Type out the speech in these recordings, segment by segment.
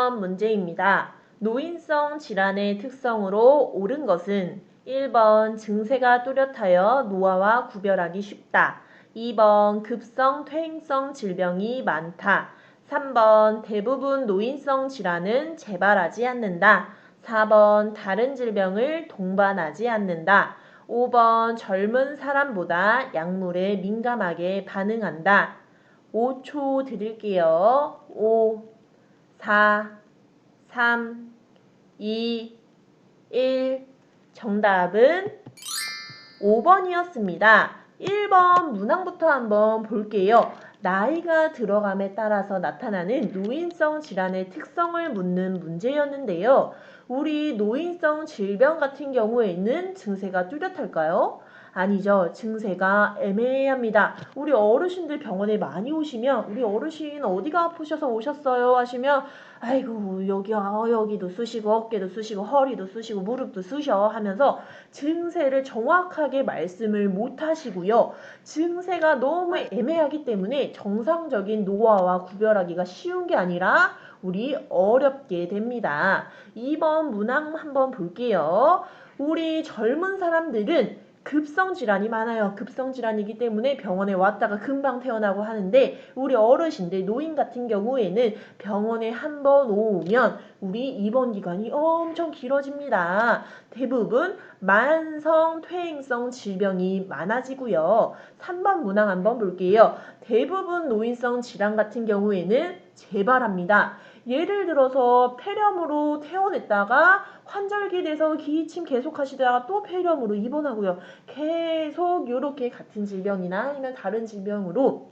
1번 문제입니다. 노인성 질환의 특성으로 옳은 것은 1번 증세가 뚜렷하여 노화와 구별하기 쉽다. 2번 급성 퇴행성 질병이 많다. 3번 대부분 노인성 질환은 재발하지 않는다. 4번 다른 질병을 동반하지 않는다. 5번 젊은 사람보다 약물에 민감하게 반응한다. 5초 드릴게요. 5, 4, 3, 2, 1. 정답은 5번이었습니다. 1번 문항부터 한번 볼게요. 나이가 들어감에 따라서 나타나는 노인성 질환의 특성을 묻는 문제였는데요. 우리 노인성 질병 같은 경우에는 증세가 뚜렷할까요? 아니죠. 증세가 애매합니다. 우리 어르신들 병원에 많이 오시면 우리 어르신 어디가 아프셔서 오셨어요 하시면 아이고 여기 아 여기도 쑤시고 어깨도 쑤시고 허리도 쑤시고 무릎도 쑤셔 하면서 증세를 정확하게 말씀을 못 하시고요. 증세가 너무 애매하기 때문에 정상적인 노화와 구별하기가 쉬운 게 아니라 우리 어렵게 됩니다. 2번 문항 한번 볼게요. 우리 젊은 사람들은 급성 질환이 많아요. 급성 질환이기 때문에 병원에 왔다가 금방 퇴원하고 하는데 우리 어르신들 노인 같은 경우에는 병원에 한 번 오면 우리 입원 기간이 엄청 길어집니다. 대부분 만성 퇴행성 질병이 많아지고요. 3번 문항 한번 볼게요. 대부분 노인성 질환 같은 경우에는 재발합니다. 예를 들어서 폐렴으로 퇴원했다가 환절기 돼서 기침 계속 하시다가 또 폐렴으로 입원하고요. 계속 이렇게 같은 질병이나 아니면 다른 질병으로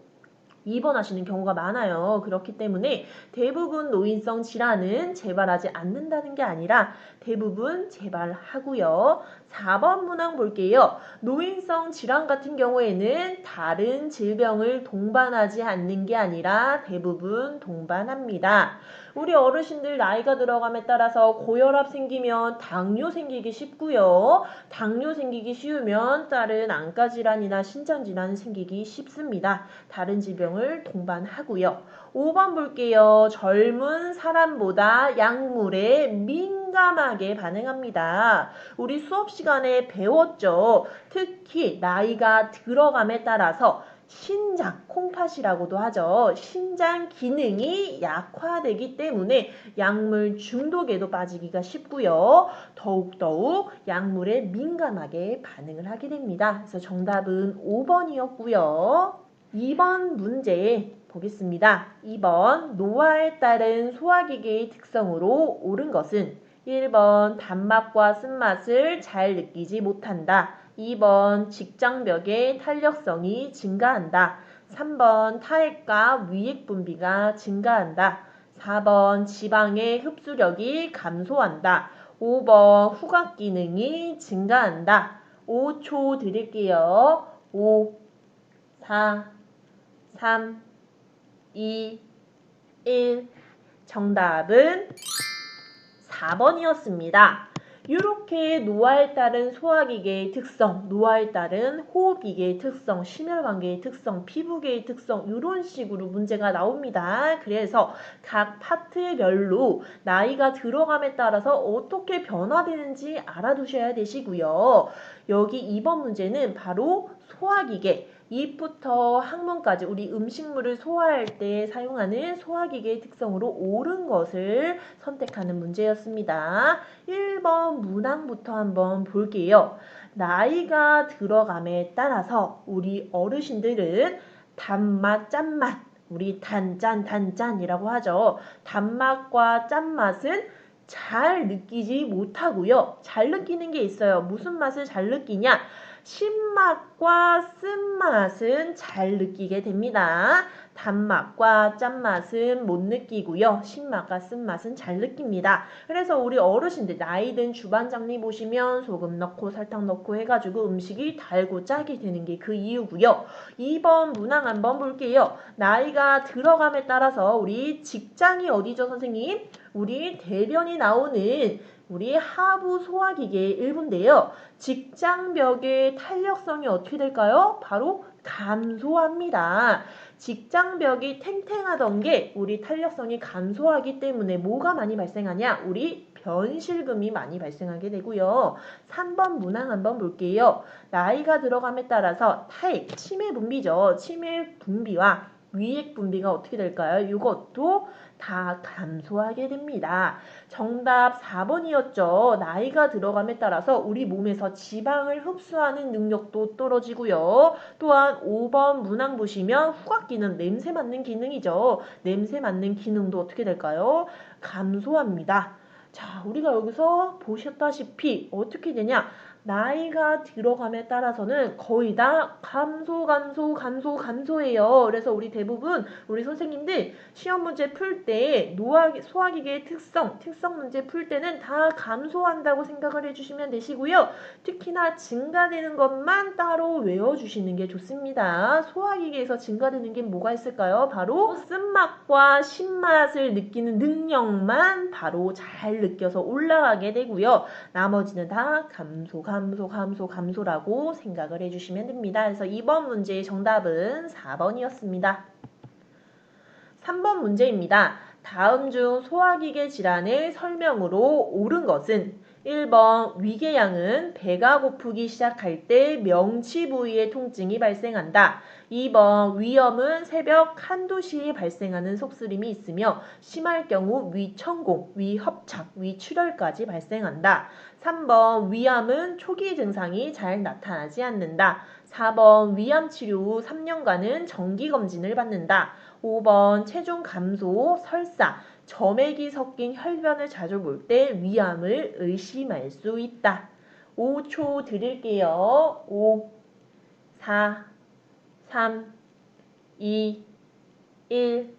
입원하시는 경우가 많아요. 그렇기 때문에 대부분 노인성 질환은 재발하지 않는다는 게 아니라 대부분 재발하고요. 4번 문항 볼게요. 노인성 질환 같은 경우에는 다른 질병을 동반하지 않는 게 아니라 대부분 동반합니다. 우리 어르신들 나이가 들어감에 따라서 고혈압 생기면 당뇨 생기기 쉽고요. 당뇨 생기기 쉬우면 다른 안과 질환이나 신장 질환 생기기 쉽습니다. 다른 질병을 동반하고요. 5번 볼게요. 젊은 사람보다 약물에 민감하게 반응합니다. 우리 수업 시간에 배웠죠. 특히 나이가 들어감에 따라서 신장, 콩팥이라고도 하죠. 신장 기능이 약화되기 때문에 약물 중독에도 빠지기가 쉽고요. 더욱더욱 약물에 민감하게 반응을 하게 됩니다. 그래서 정답은 5번이었고요. 2번 문제 보겠습니다. 2번 노화에 따른 소화기계의 특성으로 옳은 것은 1번 단맛과 쓴맛을 잘 느끼지 못한다. 2번 직장벽의 탄력성이 증가한다. 3번 타액과 위액 분비가 증가한다. 4번 지방의 흡수력이 감소한다. 5번 후각 기능이 증가한다. 5초 드릴게요. 5, 4, 3, 2, 1. 정답은 4번이었습니다. 이렇게 노화에 따른 소화기계의 특성, 노화에 따른 호흡기계의 특성, 심혈관계의 특성, 피부계의 특성 이런 식으로 문제가 나옵니다. 그래서 각 파트별로 나이가 들어감에 따라서 어떻게 변화되는지 알아두셔야 되시고요. 여기 2번 문제는 바로 소화기계 입부터 항문까지 우리 음식물을 소화할 때 사용하는 소화기계의 특성으로 옳은 것을 선택하는 문제였습니다. 1번 문항부터 한번 볼게요. 나이가 들어감에 따라서 우리 어르신들은 단맛, 짠맛, 우리 단짠, 단짠이라고 하죠. 단맛과 짠맛은 잘 느끼지 못하고요. 잘 느끼는 게 있어요. 무슨 맛을 잘 느끼냐? 신맛과 쓴맛은 잘 느끼게 됩니다. 단맛과 짠맛은 못 느끼고요. 신맛과 쓴맛은 잘 느낍니다. 그래서 우리 어르신들 나이 든 주반장님 보시면 소금 넣고 설탕 넣고 해가지고 음식이 달고 짜게 되는 게 그 이유고요. 2번 문항 한번 볼게요. 나이가 들어감에 따라서 우리 직장이 어디죠 선생님? 우리 대변이 나오는 우리 하부 소화기계의 일부인데요. 직장벽의 탄력성이 어떻게 될까요? 바로 감소합니다. 직장벽이 탱탱하던 게 우리 탄력성이 감소하기 때문에 뭐가 많이 발생하냐? 우리 변실금이 많이 발생하게 되고요. 3번 문항 한번 볼게요. 나이가 들어감에 따라서 타액, 치매 분비죠. 치매 분비와 위액 분비가 어떻게 될까요? 이것도 다 감소하게 됩니다. 정답 4번이었죠. 나이가 들어감에 따라서 우리 몸에서 지방을 흡수하는 능력도 떨어지고요. 또한 5번 문항 보시면 후각기는 냄새 맡는 기능이죠. 냄새 맡는 기능도 어떻게 될까요? 감소합니다. 자, 우리가 여기서 보셨다시피 어떻게 되냐? 나이가 들어감에 따라서는 거의 다 감소, 감소, 감소, 감소해요. 그래서 우리 대부분 우리 선생님들 시험 문제 풀 때 노화기, 소화기계의 특성, 특성 문제 풀 때는 다 감소한다고 생각을 해주시면 되시고요. 특히나 증가되는 것만 따로 외워주시는 게 좋습니다. 소화기계에서 증가되는 게 뭐가 있을까요? 바로 쓴맛과 신맛을 느끼는 능력만 바로 잘 느껴서 올라가게 되고요. 나머지는 다 감소, 감소, 감소, 감소라고 생각을 해주시면 됩니다. 그래서 2번 문제의 정답은 4번이었습니다. 3번 문제입니다. 다음 중 소화기계 질환의 설명으로 옳은 것은 1번 위궤양은 배가 고프기 시작할 때 명치 부위의 통증이 발생한다. 2번 위염은 새벽 한두 시에 발생하는 속쓰림이 있으며 심할 경우 위천공, 위협착, 위출혈까지 발생한다. 3번 위암은 초기 증상이 잘 나타나지 않는다. 4번 위암 치료 후 3년간은 정기 검진을 받는다. 5번 체중 감소, 설사, 점액이 섞인 혈변을 자주 볼 때 위암을 의심할 수 있다. 5초 드릴게요. 5, 4, 3, 2, 1.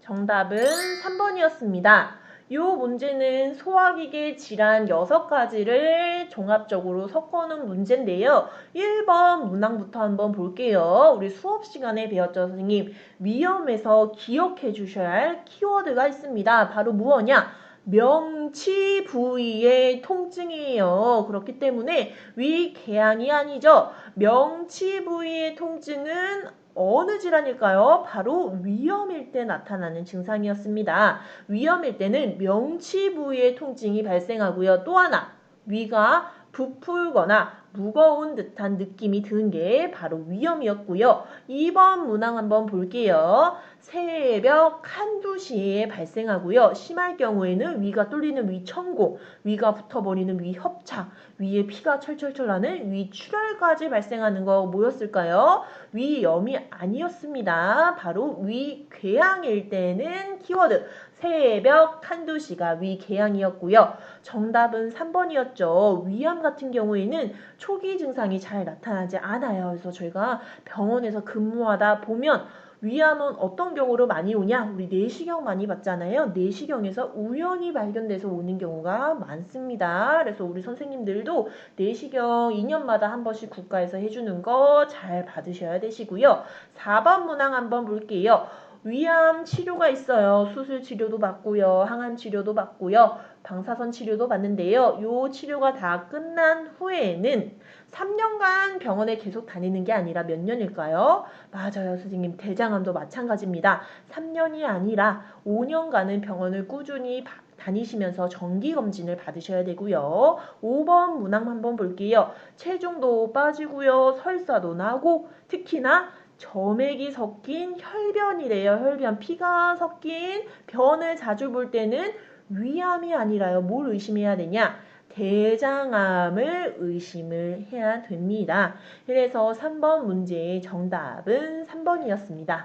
정답은 3번이었습니다. 이 문제는 소화기계 질환 6가지를 종합적으로 섞어놓은 문제인데요. 1번 문항부터 한번 볼게요. 우리 수업 시간에 배웠죠, 선생님. 위험에서 기억해 주셔야 할 키워드가 있습니다. 바로 무엇냐? 명치 부위의 통증이에요. 그렇기 때문에 위궤양이 아니죠. 명치 부위의 통증은 어느 질환일까요? 바로 위염일 때 나타나는 증상이었습니다. 위염일 때는 명치 부위의 통증이 발생하고요. 또 하나, 위가 부풀거나 무거운 듯한 느낌이 드는 게 바로 위염이었고요. 2번 문항 한번 볼게요. 새벽 한두 시에 발생하고요. 심할 경우에는 위가 뚫리는 위천공, 위가 붙어버리는 위협착, 위에 피가 철철철 나는 위출혈까지 발생하는 거 뭐였을까요? 위염이 아니었습니다. 바로 위궤양일 때는 키워드 새벽 한두 시가 위궤양이었고요. 정답은 3번이었죠. 위암 같은 경우에는 초기 증상이 잘 나타나지 않아요. 그래서 저희가 병원에서 근무하다 보면 위암은 어떤 경우로 많이 오냐? 우리 내시경 많이 봤잖아요. 내시경에서 우연히 발견돼서 오는 경우가 많습니다. 그래서 우리 선생님들도 내시경 2년마다 한 번씩 국가에서 해주는 거 잘 받으셔야 되시고요. 4번 문항 한번 볼게요. 위암 치료가 있어요. 수술 치료도 받고요. 항암 치료도 받고요. 방사선 치료도 받는데요. 요 치료가 다 끝난 후에는 3년간 병원에 계속 다니는 게 아니라 몇 년일까요? 맞아요, 선생님. 대장암도 마찬가지입니다. 3년이 아니라 5년간은 병원을 꾸준히 바, 다니시면서 정기 검진을 받으셔야 되고요. 5번 문항 한번 볼게요. 체중도 빠지고요. 설사도 나고 특히나 점액이 섞인 혈변이래요. 혈변. 피가 섞인 변을 자주 볼 때는 위암이 아니라요. 뭘 의심해야 되냐? 대장암을 의심을 해야 됩니다. 그래서 3번 문제의 정답은 3번이었습니다.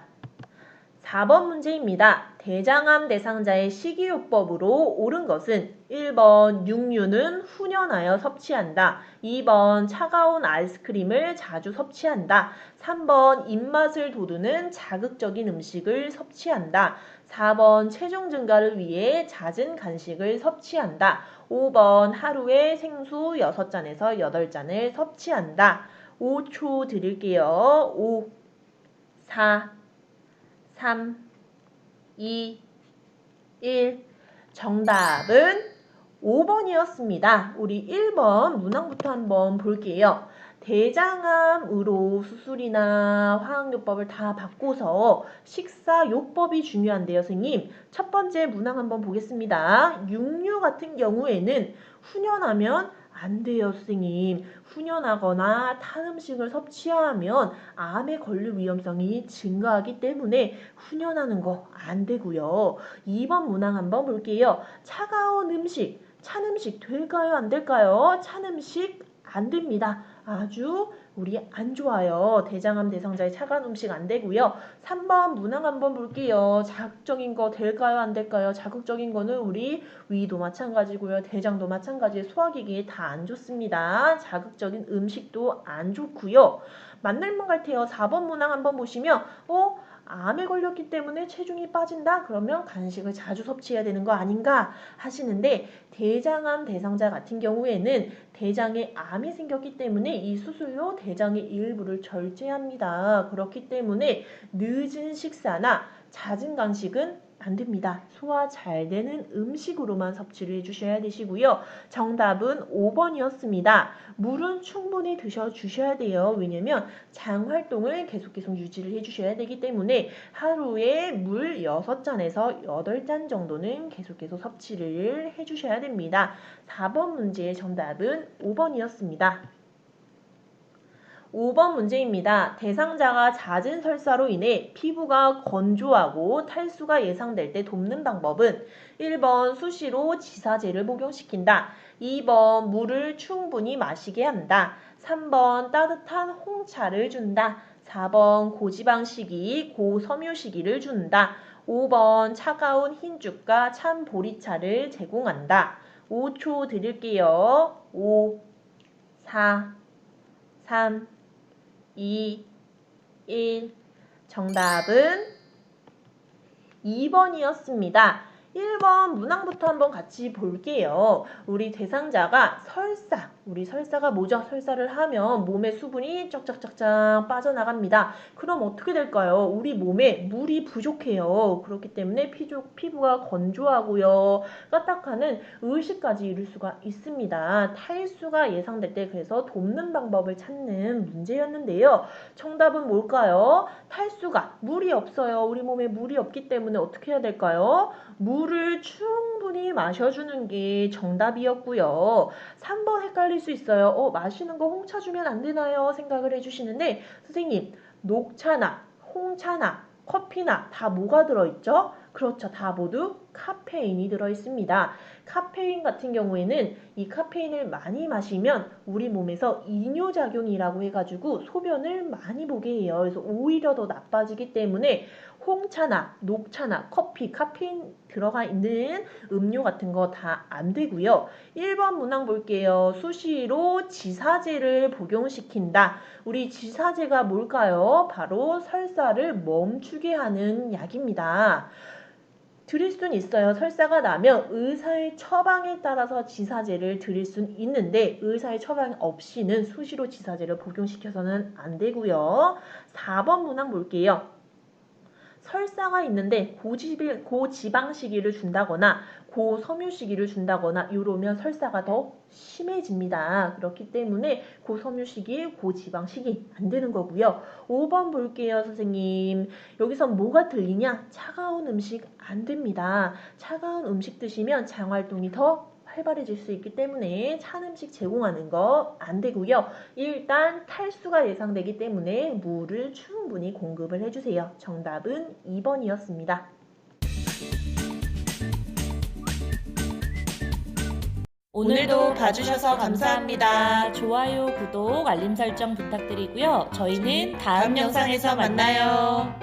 4번 문제입니다. 대장암 대상자의 식이요법으로 옳은 것은 1번 육류는 훈연하여 섭취한다. 2번 차가운 아이스크림을 자주 섭취한다. 3번 입맛을 돋우는 자극적인 음식을 섭취한다. 4번 체중 증가를 위해 잦은 간식을 섭취한다. 5번 하루에 생수 6잔에서 8잔을 섭취한다. 5초 드릴게요. 5, 4, 3, 2, 1. 정답은 5번이었습니다. 우리 1번 문항부터 한번 볼게요. 대장암으로 수술이나 화학요법을 다 바꿔서 식사요법이 중요한데요, 선생님. 첫 번째 문항 한번 보겠습니다. 육류 같은 경우에는 훈연하면 안 돼요, 선생님. 훈연하거나 탄 음식을 섭취하면 암에 걸릴 위험성이 증가하기 때문에 훈연하는 거 안 되고요. 2번 문항 한번 볼게요. 차가운 음식, 찬 음식 될까요? 안 될까요? 찬 음식 안 됩니다. 아주 우리 안 좋아요. 대장암 대상자의 차가운 음식 안 되고요. 3번 문항 한번 볼게요. 자극적인 거 될까요? 안 될까요? 자극적인 거는 우리 위도 마찬가지고요. 대장도 마찬가지. 소화기기에 다 안 좋습니다. 자극적인 음식도 안 좋고요. 말 같아요. 4번 문항 한번 보시면 어? 암에 걸렸기 때문에 체중이 빠진다? 그러면 간식을 자주 섭취해야 되는 거 아닌가 하시는데 대장암 대상자 같은 경우에는 대장에 암이 생겼기 때문에 이 수술로 대장의 일부를 절제합니다. 그렇기 때문에 늦은 식사나 잦은 간식은 안 됩니다. 소화 잘 되는 음식으로만 섭취를 해주셔야 되시고요. 정답은 5번이었습니다. 물은 충분히 드셔 주셔야 돼요. 왜냐면 장 활동을 계속 계속 유지를 해주셔야 되기 때문에 하루에 물 6잔에서 8잔 정도는 계속 계속 섭취를 해주셔야 됩니다. 4번 문제의 정답은 5번이었습니다. 5번 문제입니다. 대상자가 잦은 설사로 인해 피부가 건조하고 탈수가 예상될 때 돕는 방법은 1번 수시로 지사제를 복용시킨다. 2번 물을 충분히 마시게 한다. 3번 따뜻한 홍차를 준다. 4번 고지방 식이 고섬유 식이를 준다. 5번 차가운 흰죽과 찬 보리차를 제공한다. 5초 드릴게요. 5, 4, 3, 2, 1. 정답은 2번이었습니다. 1번 문항부터 한번 같이 볼게요. 우리 대상자가 설사, 우리 설사가 뭐죠? 설사를 하면 몸에 수분이 쩍쩍쩍쩍 빠져나갑니다. 그럼 어떻게 될까요? 우리 몸에 물이 부족해요. 그렇기 때문에 피부, 피부가 건조하고요. 까딱하는 의식까지 이룰 수가 있습니다. 탈수가 예상될 때 그래서 돕는 방법을 찾는 문제였는데요. 정답은 뭘까요? 탈수가 물이 없어요. 우리 몸에 물이 없기 때문에 어떻게 해야 될까요? 물을 충분히 마셔주는 게 정답이었고요. 3번 헷갈 릴 수 있어요. 어, 마시는 거 홍차 주면 안 되나요? 생각을 해주시는데, 선생님, 녹차나 홍차나 커피나 다 뭐가 들어있죠? 그렇죠. 다 모두 카페인이 들어있습니다. 카페인 같은 경우에는 이 카페인을 많이 마시면 우리 몸에서 이뇨작용이라고 해가지고 소변을 많이 보게 해요. 그래서 오히려 더 나빠지기 때문에 홍차나 녹차나 커피, 카페인 들어가 있는 음료 같은 거 다 안 되고요. 1번 문항 볼게요. 수시로 지사제를 복용시킨다. 우리 지사제가 뭘까요? 바로 설사를 멈추게 하는 약입니다. 드릴 수는 있어요. 설사가 나면 의사의 처방에 따라서 지사제를 드릴 수는 있는데 의사의 처방 없이는 수시로 지사제를 복용시켜서는 안 되고요. 4번 문항 볼게요. 설사가 있는데 고지bil, 고지방 시기를 준다거나 고섬유 시기를 준다거나 이러면 설사가 더 심해집니다. 그렇기 때문에 고섬유 시기, 고지방 시기 안 되는 거고요. 5번 볼게요, 선생님. 여기서 뭐가 들리냐? 차가운 음식 안 됩니다. 차가운 음식 드시면 장 활동이 더 활발해질 수 있기 때문에 찬 음식 제공하는 거 안 되고요. 일단 탈수가 예상되기 때문에 물을 충분히 공급을 해주세요. 정답은 2번이었습니다. 오늘도 봐주셔서 감사합니다. 좋아요, 구독, 알림 설정 부탁드리고요. 저희는 다음 영상에서 만나요.